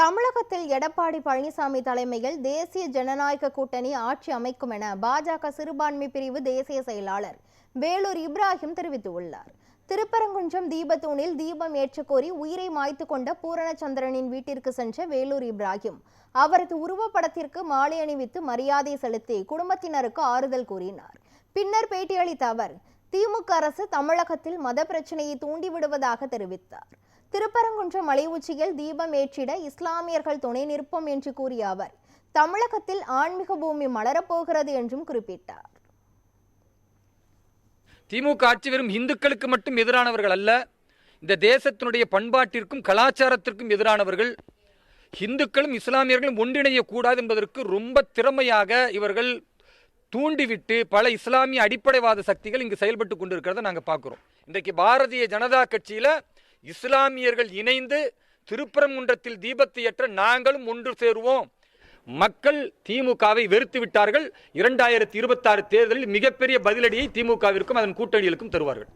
தமிழகத்தில் எடப்பாடி பழனிசாமி தலைமையில் தேசிய ஜனநாயக கூட்டணி ஆட்சி அமைக்கும் என பாஜக சிறுபான்மை பிரிவு தேசிய செயலாளர் வேலூர் இப்ராஹிம் தெரிவித்துள்ளார். திருப்பரங்குன்றம் தீபத்தூணில் தீபம் ஏற்றக் கோரி உயிரை மாய்த்து கொண்ட பூரணச்சந்திரனின் வீட்டிற்கு சென்ற வேலூர் இப்ராஹிம் அவரது உருவப்படத்திற்கு மாலை அணிவித்து மரியாதை செலுத்தி குடும்பத்தினருக்கு ஆறுதல் கூறினார். பின்னர் பேட்டியளித்த அவர் திமுக அரசு தமிழகத்தில் மத பிரச்சனையை தூண்டிவிடுவதாக தெரிவித்தார். திருப்பரங்குன்றம் மலை உச்சியில் தீபம் ஏற்றிட இஸ்லாமியர்கள் துணை நிற்போம் என்று கூறிய அவர் தமிழகத்தில் ஆன்மீக பூமி மலரப்போகிறது என்றும் குறிப்பிட்டார். திமுக ஆட்சி வெறும் இந்துக்களுக்கு மட்டும் எதிரானவர்கள் அல்ல இந்த தேசத்தினுடைய பண்பாட்டிற்கும் கலாச்சாரத்திற்கும் எதிரானவர்கள் இந்துக்களும் இஸ்லாமியர்களும் ஒன்றிணையக்கூடாது என்பதற்கு ரொம்ப திறமையாக இவர்கள் தூண்டிவிட்டு பல இஸ்லாமிய அடிப்படைவாத சக்திகள் இங்கு செயல்பட்டு கொண்டிருக்கிறத நாங்கள் பார்க்குறோம். இன்றைக்கு பாரதிய ஜனதா கட்சியில் இஸ்லாமியர்கள் இணைந்து திருப்பரங்குன்றத்தில் தீபத்தை ஏற்ற நாங்களும் ஒன்று சேருவோம். மக்கள் திமுகவை வெறுத்து விட்டார்கள். இரண்டாயிரத்தி இருபத்தாறு தேர்தலில் மிகப்பெரிய பதிலடியை திமுகவிற்கும் அதன் கூட்டணிகளுக்கும் தருவார்கள்.